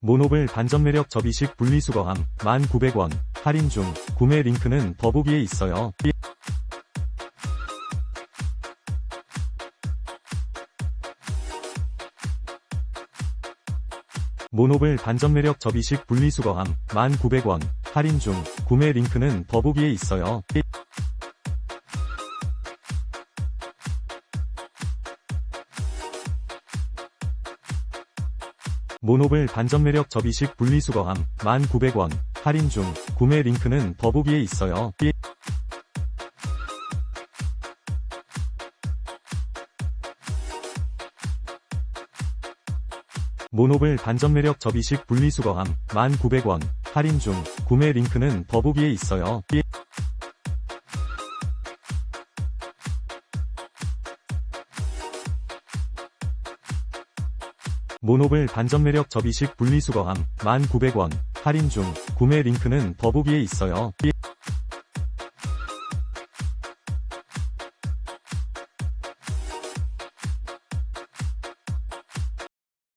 모노블 반전 매력 접이식 분리수거함 1,900원 할인 중 구매 링크는 더보기에 있어요. 모노블 반전 매력 접이식 분리수거함 1,900원 할인 중 구매 링크는 더보기에 있어요. 모노블 반전 매력 접이식 분리수거함 1,900원 할인 중 구매 링크는 더보기에 있어요. 모노블 반전 매력 접이식 분리수거함 1,900원 할인 중 구매 링크는 더보기에 있어요. 모노블 반전 매력 접이식 분리수거함 1,900원 할인 중 구매 링크는 더보기에 있어요.